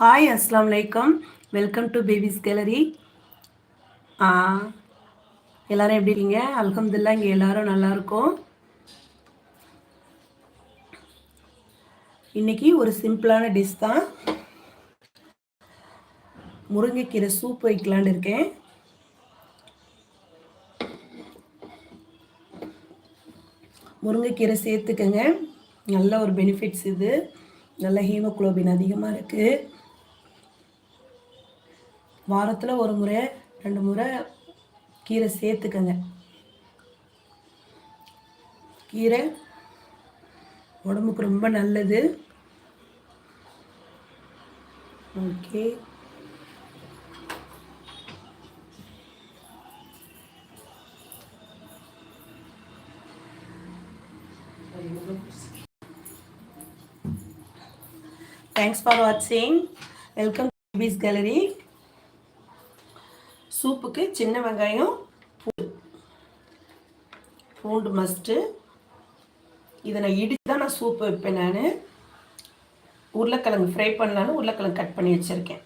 Hi அஸ்லாம் வலைக்கம் welcome to babies gallery எல்லாரும் எப்படி இருக்கீங்க? அல்ஹம்துல்லா இங்கே எல்லாரும் நல்லா இருக்கோம். இன்னைக்கு ஒரு சிம்பிளான டிஷ் தான். முருங்கைக்கீரை சூப் வைக்கலான்னு இருக்கேன். முருங்கைக்கீரை சேர்த்துக்கங்க. நல்ல ஒரு பெனிஃபிட்ஸ் இது. நல்ல ஹீமோக்ளோபின் அதிகமாக இருக்குது வாரத்தில் ஒரு முறை ரெண்டு முறை கீரை சேர்த்துக்கங்க. கீரை உடம்புக்கு ரொம்ப நல்லது. ஓகே. தேங்க்ஸ் ஃபார் வாட்சிங் வெல்கம் பிஸ் கேலரி சூப்புக்கு சின்ன வெங்காயம் பூண்டு. பூண்டு மஸ்ட்டு இதை நான் இடித்து தான் நான் சூப்பு வைப்பேன் நான். உருளைக்கிழங்கு ஃப்ரை பண்ணலான்னு உருளைக்கிழங்கு கட் பண்ணி வச்சுருக்கேன்.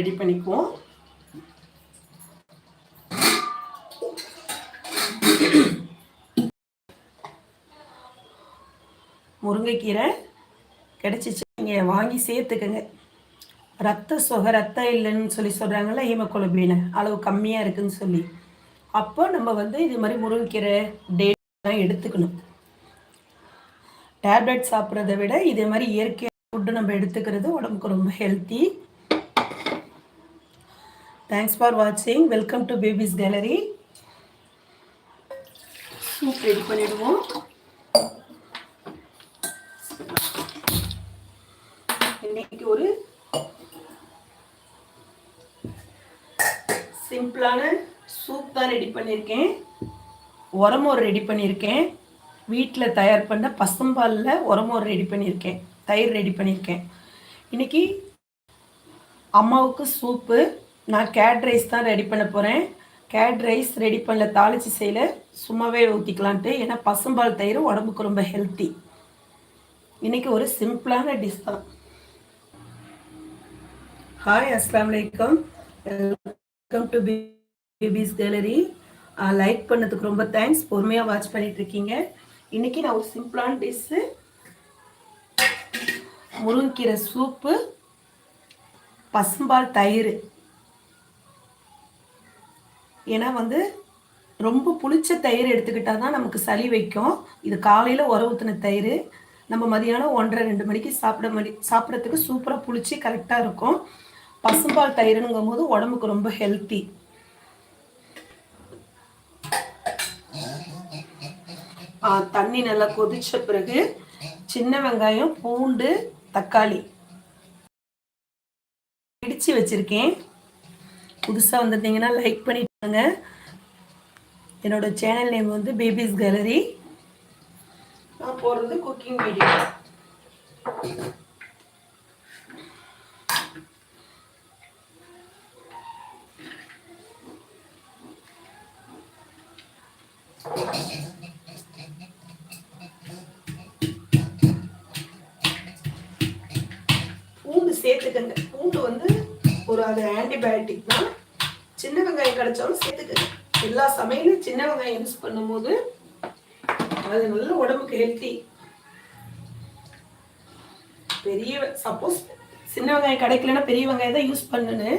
ரெடி பண்ணிக்குவோம். முருங்கைக்கீரை கிடச்சிச்சு. நீங்கள் வாங்கி சேர்த்துக்கங்க. ரத்த சுகை ரத்தம் இல்லைன்னு சொல்லி சொல்கிறாங்கல்ல ஹீமோகுளோபின் அளவு கம்மியாக இருக்குன்னு சொல்லி. அப்போ நம்ம வந்து இது மாதிரி முருங்கைக்கீரை டேட் எடுத்துக்கணும். டேப்லெட் சாப்பிட்றத விட இதே மாதிரி இயற்கை ஃபுட்டு நம்ம எடுத்துக்கிறது உடம்புக்கு ரொம்ப ஹெல்த்தி தேங்க்ஸ் ஃபார் வாட்சிங் welcome to Baby's Gallery soup ready பண்ணிடுவோம். இன்னைக்கு ஒரு சிம்பிளான சூப் தான் ரெடி பண்ணியிருக்கேன் உரமோர் ரெடி பண்ணியிருக்கேன் வீட்டில் தயார் பண்ண பசும்பாலில் உரமோர் ரெடி பண்ணியிருக்கேன் தயிர் ரெடி பண்ணியிருக்கேன் இன்னைக்கு அம்மாவுக்கு சூப்பு நான் கேட் ரைஸ் தான் ரெடி பண்ண போகிறேன் கேட் ரைஸ் ரெடி பண்ணல தாளிச்சு செய்யல. சும்மாவே ஊற்றிக்கலான்ட்டு ஏன்னா பசும்பால் தயிர் உடம்புக்கு ரொம்ப ஹெல்த்தி இன்றைக்கி ஒரு சிம்பிளான டிஷ் தான். ஹாய் அஸ்லாம் வலைக்கம் welcome to Baby's Gallery like பண்ணதுக்கு ரொம்ப தேங்க்ஸ் பொறுமையாக வாட்ச் பண்ணிட்டு இருக்கீங்க. இன்றைக்கி நான் ஒரு சிம்பிளான டிஷ்ஷு முருங்கீரை சூப்பு பசும்பால் தயிர். ஏன்னா வந்து ரொம்ப புளிச்ச தயிர் எடுத்துக்கிட்டால் தான் நமக்கு சளி வைக்கும். இது காலையில் உர ஊற்றின தயிர். நம்ம மதியானம் ஒன்றரை ரெண்டு மணிக்கு சாப்பிட மணி சாப்பிட்றதுக்கு சூப்பராக புளிச்சு கரெக்டாக இருக்கும். பசும்பால் தயிர்னுங்கும் போது உடம்புக்கு ரொம்ப ஹெல்த்தி தண்ணி நல்லா கொதிச்ச பிறகு சின்ன வெங்காயம் பூண்டு தக்காளி இடித்து வச்சுருக்கேன். புதுசாக வந்திருந்தீங்கன்னா லைக் பண்ணிட்டாங்க என்னோட சேனல் நேம் வந்து பேபிஸ் கேலரி நான் போடுறது குக்கிங் வீடியோ பூண்டு சேர்த்துக்கங்க. பூண்டு வந்து ஒரு அது ஆன்டிபயோட்டிக் தான். சின்ன வெங்காயம் கிடைச்சாலும் சேர்த்துக்கங்க. எல்லா சமையலும் சின்ன வெங்காயம் யூஸ் பண்ணும்போது அது நல்ல உடம்புக்கு ஹெல்த்தி பெரிய சப்போஸ் சின்ன வெங்காயம் கிடைக்கலன்னா பெரிய வெங்காயம் தான் யூஸ் பண்ணுன்னு.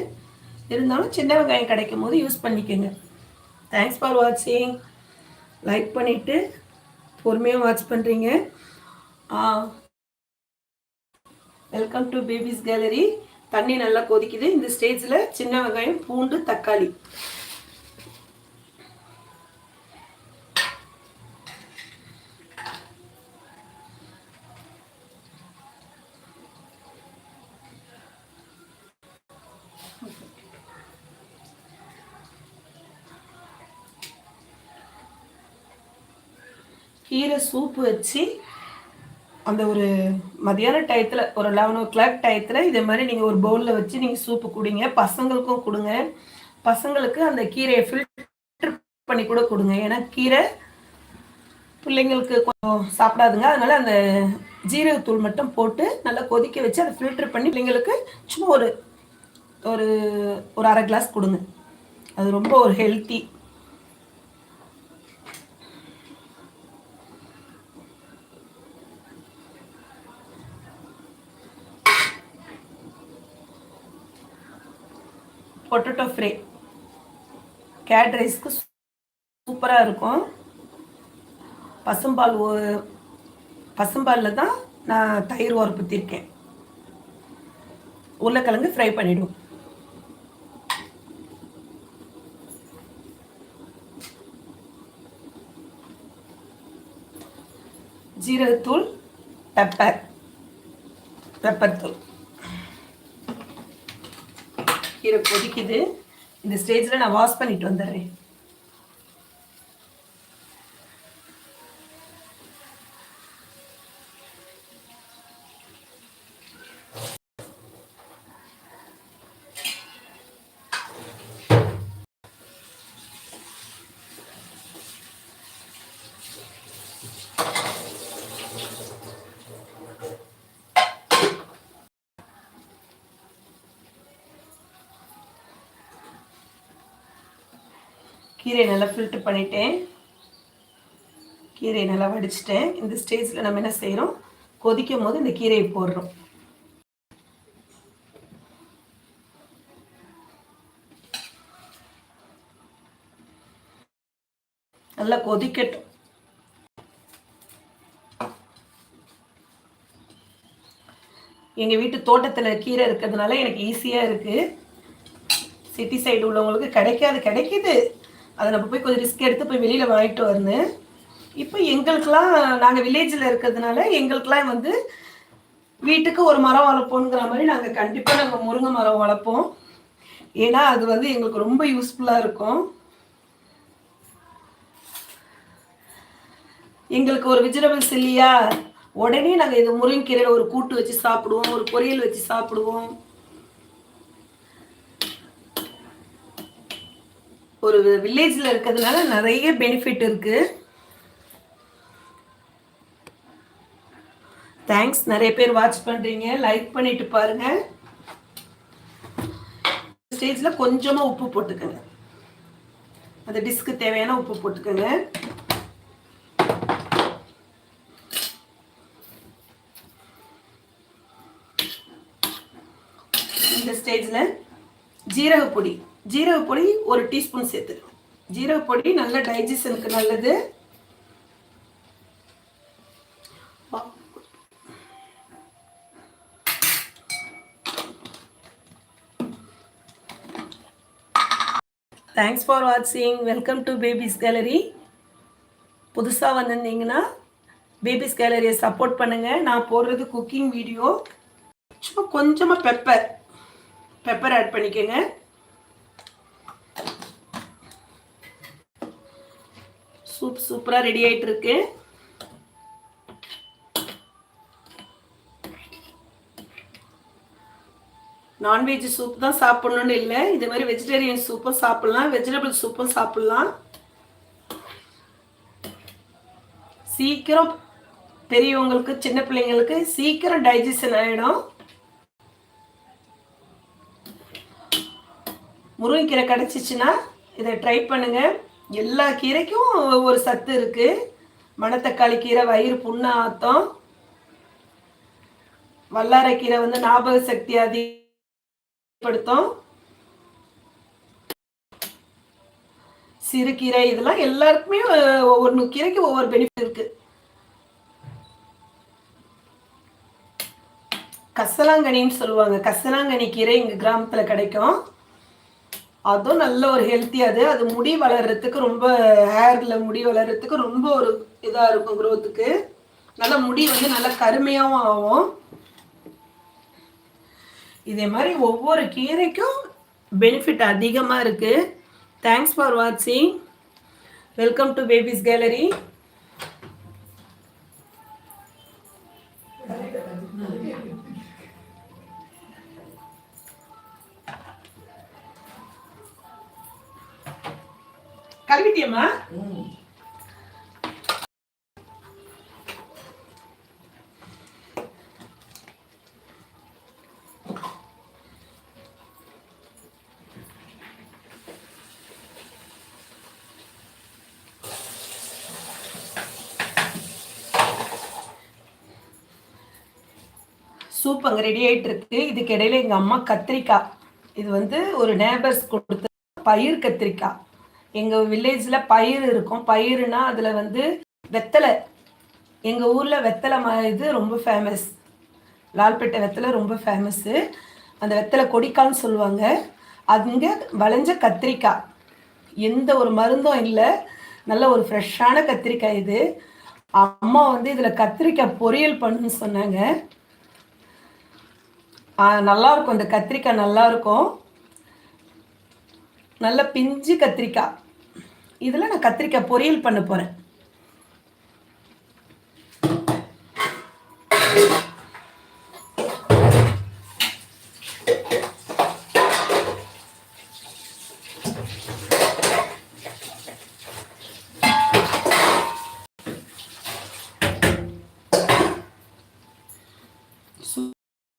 இருந்தாலும் சின்ன வெங்காயம் கிடைக்கும் போது யூஸ் பண்ணிக்கோங்க தேங்க்ஸ் ஃபார் வாட்சிங் லைக் பண்ணிவிட்டு பொறுமையாக வாட்ச் பண்ணுறீங்க வெல்கம் டு பேபிஸ் கேலரி தண்ணி நல்லா கொதிக்குது. இந்த ஸ்டேஜில் சின்ன வெங்காயம் பூண்டு தக்காளி. கீரை சூப்பு வச்சு அந்த ஒரு மதியான டயத்தில் ஒரு லெவன் ஓ கிளாக் டயத்தில் இதே மாதிரி நீங்கள் ஒரு பவுலில் வச்சு நீங்கள் சூப்பு குடிங்க பசங்களுக்கும் கொடுங்க. பசங்களுக்கு அந்த கீரையை ஃபில்டர் பண்ணி கூட கொடுங்க. ஏன்னா கீரை பிள்ளைங்களுக்கு கொஞ்சம் சாப்பிடாதுங்க. அதனால அந்த ஜீரகத்தூள் மட்டும் போட்டு நல்லா கொதிக்க வச்சு அதை ஃபில்டர் பண்ணி பிள்ளைங்களுக்கு சும்மா ஒரு ஒரு ஒரு அரை கிளாஸ் கொடுங்க. அது ரொம்ப ஒரு ஹெல்த்தி பொட்டேட்டோ ஃப்ரை கேட் ரைஸ்க்கு சூப்பராக இருக்கும். பசும்பால் பசும்பாலில் தான் நான் தயிர் உரப்புத்திருக்கேன். உருளைக்கிழங்கு ஃப்ரை பண்ணிவிடுவோம் ஜீரகத்தூள் பெப்பர் பெப்பர் தூள். கீரை கொதிக்குது. இந்த ஸ்டேஜில் நான் வாஷ் பண்ணிட்டு வந்துடுறேன். கீரை நல்லா ஃபில்ட்ரு பண்ணிட்டேன். கீரையை நல்லா வடிச்சிட்டேன். இந்த ஸ்டேஜில் நம்ம என்ன செய்கிறோம் கொதிக்கும் போது இந்த கீரையை போடுறோம். நல்லா கொதிக்கட்டும். எங்கள் வீட்டு தோட்டத்தில் கீரை இருக்கிறதுனால எனக்கு ஈஸியாக இருக்குது சிட்டி சைடு உள்ளவங்களுக்கு கிடைக்காது கிடைக்கிது. அதை நம்ம போய் கொஞ்சம் ரிஸ்க் எடுத்து போய் வெளியில் வாங்கிட்டு வரணும். இப்போ எங்களுக்கெல்லாம் நாங்கள் வில்லேஜில் இருக்கிறதுனால எங்களுக்கெல்லாம் வந்து வீட்டுக்கு ஒரு மரம் வளர்ப்போங்கிற மாதிரி நாங்கள் கண்டிப்பாக நாங்கள் முருங்கை மரம் வளர்ப்போம். ஏன்னா அது வந்து எங்களுக்கு ரொம்ப யூஸ்ஃபுல்லாக இருக்கும். எங்களுக்கு ஒரு விஜிடபிள்ஸ் இல்லையா உடனே நாங்கள் இது முருங்கைக்கீரையில் ஒரு கூட்டு வச்சு சாப்பிடுவோம் ஒரு பொரியல் வச்சு சாப்பிடுவோம். ஒரு வில்லேஜில் இருக்கிறதுனால நிறைய பெனிஃபிட் இருக்குது தேங்க்ஸ் நிறைய பேர் வாட்ச் பண்ணுறீங்க லைக் பண்ணிட்டு பாருங்க. ஸ்டேஜில் கொஞ்சமாக உப்பு போட்டுக்கோங்க. அந்த டிஸ்க்கு தேவையான உப்பு போட்டுக்கோங்க. இந்த ஸ்டேஜில் ஜீரக பொடி ஜீரக பொடி ஒரு டீஸ்பூன் சேர்த்துக்கணும். ஜீரக பொடி நல்ல டைஜஷனுக்கு நல்லது. தேங்க்ஸ் ஃபார் வாட்சிங் வெல்கம் டு பேபிஸ் கேலரி புதுசாக வந்திருந்தீங்கன்னா பேபிஸ் கேலரியை சப்போர்ட் பண்ணுங்கள் நான் போடுறது குக்கிங் வீடியோ சும்மா கொஞ்சமாக பெப்பர் பெப்பர் ஆட் பண்ணிக்கோங்க. சூப் சூப்பராக ரெடி ஆகிட்டு இருக்கு நான்வெஜ் சூப் தான் சாப்பிட்ணுன்னு இல்லை. இது மாதிரி வெஜிடேரியன் சூப்பும் சாப்பிட்லாம். வெஜிடபிள் சூப்பும் சாப்பிட்லாம். சீக்கிரம் பெரியவங்களுக்கு சின்ன பிள்ளைங்களுக்கு சீக்கிரம் டைஜஷன் ஆகிடும் முருங்கைக்கீரை கிடச்சிச்சின்னா இதை ட்ரை பண்ணுங்கள் எல்லா கீரைக்கும் ஒரு சத்து இருக்கு. மணத்தக்காளி கீரை வயிறு புண்ணாத்தம் வல்லாரக்கீரை வந்து ஞாபக சக்தி அதிகப்படுத்தும். சிறுகீரை இதெல்லாம் எல்லாருக்குமே ஒவ்வொரு கீரைக்கு ஒவ்வொரு பெனிஃபிட் இருக்கு. கசலாங்கனின்னு சொல்லுவாங்க. கசலாங்கனி கீரை எங்க கிராமத்துல கிடைக்கும். அதுவும் நல்ல ஒரு ஹெல்த்தி அது. அது முடி வளர்றதுக்கு ரொம்ப ஹேரில் முடி வளர்கிறதுக்கு ரொம்ப ஒரு இதாக இருக்கும் குரோத்துக்கு நல்லா முடி வந்து நல்லா கருமையாகவும் ஆகும். இதே மாதிரி ஒவ்வொரு கீரைக்கும் பெனிஃபிட் அதிகமாக இருக்குது தேங்க்ஸ் ஃபார் வாட்சிங் welcome to Baby's Gallery soup அங்கே ரெடி ஆயிட்டு இருக்கு. இதுக்கு இடையில எங்க அம்மா கத்திரிக்காய். இது வந்து ஒரு நேபர்ஸ் கொடுத்த பயிர் கத்திரிக்காய். எங்க வில்லேஜ்ல பயிர் இருக்கும். பயிர்னா அதுல வந்து வெத்தலை. எங்க ஊர்ல வெத்தலை ம- இது ரொம்ப ஃபேமஸ் லால்பேட்டை வெத்தலை ரொம்ப ஃபேமஸ்ஸு அந்த வெத்தலை கொடிக்கான்னு சொல்லுவாங்க. அங்க வளைஞ்ச கத்திரிக்காய். எந்த ஒரு மருந்தும் இல்லை. நல்ல ஒரு ஃப்ரெஷ்ஷான கத்திரிக்காய் இது. அம்மா வந்து இதில் கத்திரிக்காய் பொரியல் பண்ணுன்னு சொன்னாங்க. நல்லாயிருக்கும் நல்லா இருக்கும் இந்த கத்திரிக்காய் நல்லா இருக்கும் நல்ல பிஞ்சு கத்திரிக்காய். இதில் நான் கத்திரிக்காய் பொரியல் பண்ண போகிறேன்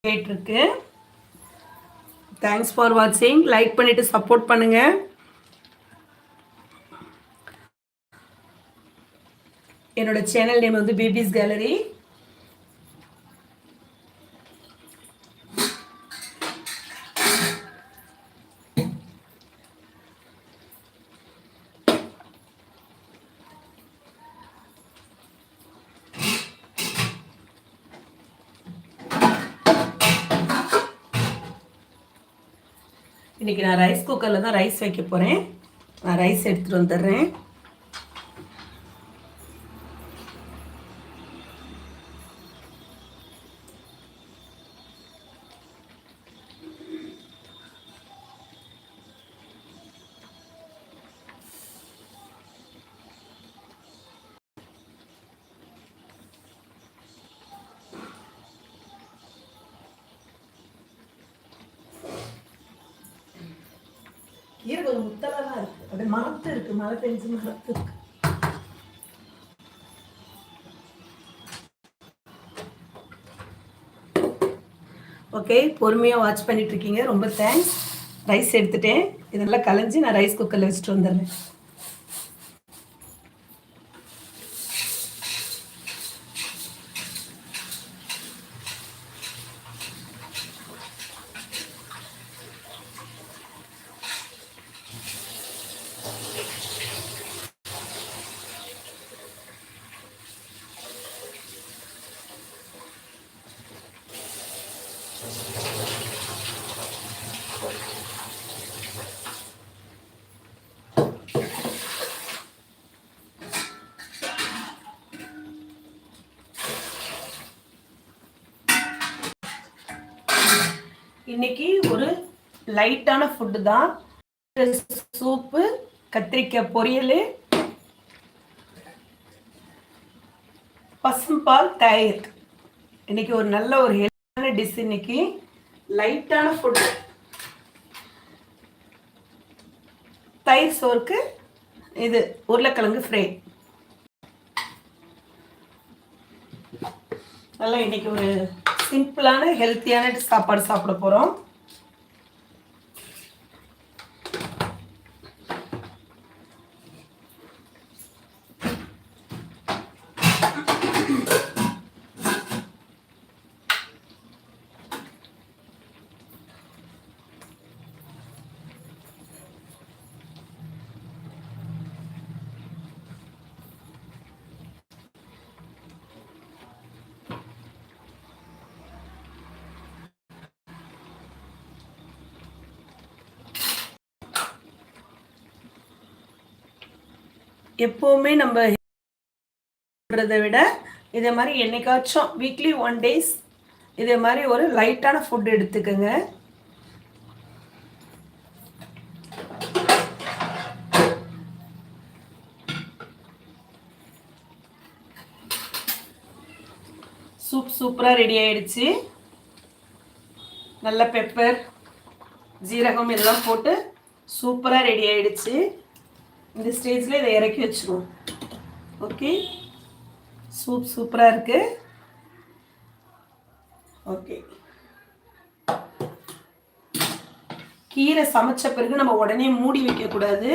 இருக்கு தேங்க்ஸ் ஃபார் வாட்சிங் லைக் பண்ணிட்டு சப்போர்ட் பண்ணுங்க. என்னோட சேனல் நேம் வந்து பேபிஸ் கேலரி இன்றைக்கி நான் ரைஸ் குக்கரில் தான் ரைஸ் வைக்க போகிறேன் நான் ரைஸ் எடுத்துகிட்டு வந்துடுறேன் கீரை கொஞ்சம் முத்தலாக தான் இருக்குது மரத்து இருக்கு மழை பெஞ்சு மரத்து இருக்கு. ஓகே பொறுமையாக வாட்ச் பண்ணிட்டு இருக்கீங்க. ரொம்ப தேங்க்ஸ் ரைஸ் எடுத்துட்டேன். இதெல்லாம் கலைஞ்சி நான் ரைஸ் குக்கரில் வச்சுட்டு வந்துடுறேன். இன்னைக்கு ஒரு லைட்டான ஃபுட்டு தான். சூப்பு கத்திரிக்காய் பொரியல் பசும்பால் தயிர். இன்னைக்கு ஒரு நல்ல ஒரு ஹெல்த்தான டிஷ் இன்னைக்கு. லைட்டான ஃபுட்டு தயிர் சோறுக்கு இது உருளைக்கிழங்கு ஃப்ரை நல்லா இன்னைக்கு ஒரு சிம்பிளான ஹெல்த்தியான சாப்பாடு சாப்பிட போகிறோம் எப்போவுமே நம்ம பண்ணுறதை விட இதே மாதிரி என்னைக்காச்சும் வீக்லி ஒன் டேஸ் இதே மாதிரி ஒரு லைட்டான ஃபுட் எடுத்துக்கோங்க. சூப் சூப்பராக ரெடி ஆயிடுச்சு. நல்ல பெப்பர் ஜீரகம் இதெல்லாம் போட்டு சூப்பராக ரெடி ஆயிடுச்சு. இந்த ஸ்டேஜில் இதை இறக்கி வச்சுருவோம். ஓகே? சூப் சூப்பராக இருக்குது ஓகே. கீரை சமைச்ச பிறகு நம்ம உடனே மூடி வைக்கக்கூடாது.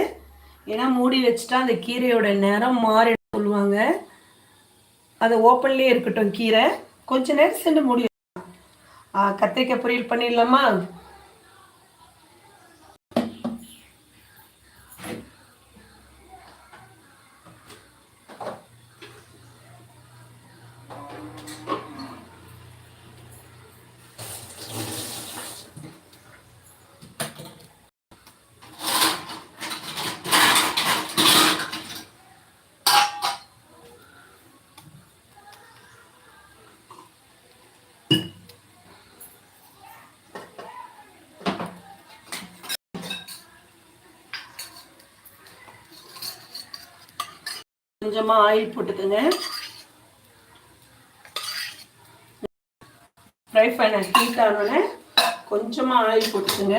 ஏன்னா மூடி வச்சுட்டா அந்த கீரையோட நிறம் மாறி சொல்லுவாங்க. அது ஓப்பன்லேயே இருக்கட்டும் கீரை. கொஞ்ச நேரம் சென்று மூடி கத்திரிக்காய் பொரியல் பண்ணிடலாமா? கொஞ்சமாக ஆயில் போட்டுக்கோங்க. ஃப்ரை பண்ண ஹீட் ஆனோடனே கொஞ்சமாக ஆயில் போட்டுக்கோங்க.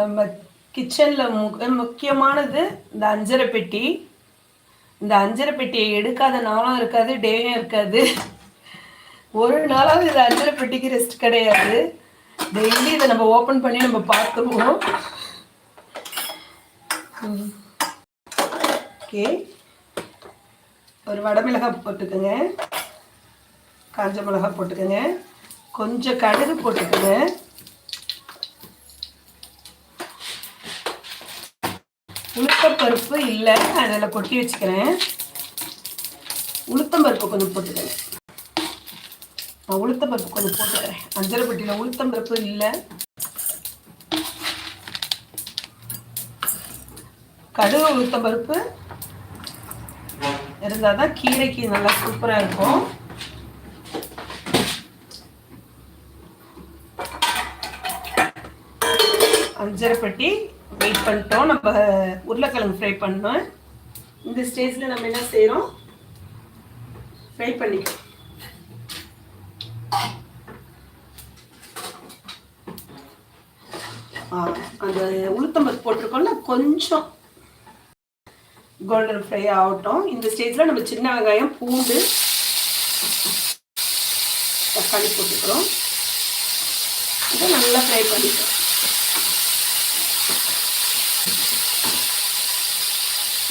நம்ம கிச்சனில் முக முக்கியமானது இந்த அஞ்சரை பெட்டி. இந்த அஞ்சரை பெட்டியை எடுக்காத நாளும் இருக்காது டேயும் இருக்காது. ஒரு நாளாவது இந்த அஞ்சரை பெட்டிக்கு ரெஸ்ட் கிடையாது. டெய்லி இதை நம்ம ஓப்பன் பண்ணி நம்ம பார்த்துருவோம். ஓகே. ஒரு வடமிளகாய் போட்டுக்கோங்க. காஞ்ச மிளகாய் போட்டுக்கோங்க. கொஞ்சம் கடுகு போட்டுக்கோங்க. உளுத்தப்பருப்பு இல்லை அதில் கொட்டி வச்சுக்கிறேன். உளுத்தம்பருப்பு கொஞ்சம் போட்டுக்கோங்க. நான் உளுத்தம்பருப்பு கொஞ்சம் போட்டுக்கிறேன். அஞ்சரை பெட்டியில் உளுத்தம்பருப்பு இல்லை. கடுகு உளுத்தம்பருப்பு இருந்தால் தான் கீரைக்கு நல்லா சூப்பராக இருக்கும். அஞ்சரை பெட்டி வெயிட் பண்ணிட்டோம். நம்ம உருளைக்கிழங்கு ஃப்ரை பண்ணோம் இந்த ஸ்டேஜில் நம்ம என்ன செய்கிறோம் ஃப்ரை பண்ணிக்கலாம் அந்த உளுத்தம்பருப்பு போட்டிருக்கோம்ல கொஞ்சம் கோல்டன் ஃப்ரை ஆகட்டும். இந்த ஸ்டேஜில் நம்ம சின்ன வெங்காயம் பூண்டு தக்காளி போட்டுக்கிறோம். இதை நல்லா ஃப்ரை பண்ணிக்கிறோம்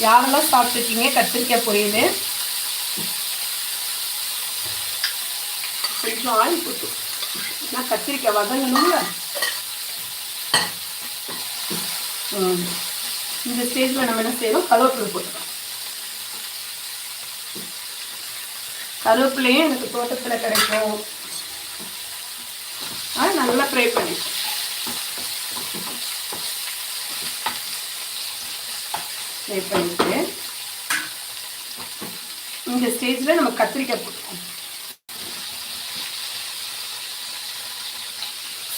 யாரெல்லாம் சாப்பிட்ருக்கீங்க கத்திரிக்காய் பொரியல் கொஞ்சம் ஆயில் போட்டு நான் கத்திரிக்காய் வதங்கணும்ல. ம். இந்த ஸ்டேஜில் நம்ம என்ன செய்யறோம்? கருவேப்பிலை போட்டுக்கலாம். கருவேப்பிலையும் எனக்கு தோட்டத்தில் கிடைக்கும். ஆ நல்லா ஃப்ரை பண்ணிக்கலாம் ஃப்ரை பண்ணிட்டு இந்த ஸ்டேஜில் நம்ம கத்திரிக்காய் போட்டுக்கோம்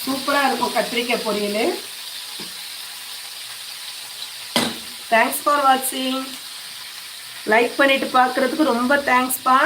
சூப்பராக இருக்கும் கத்திரிக்காய் பொரியல். தேங்க்ஸ் ஃபார் வாட்சிங் லைக் பண்ணிட்டு பார்க்குறதுக்கு ரொம்ப தேங்க்ஸ்ப்பா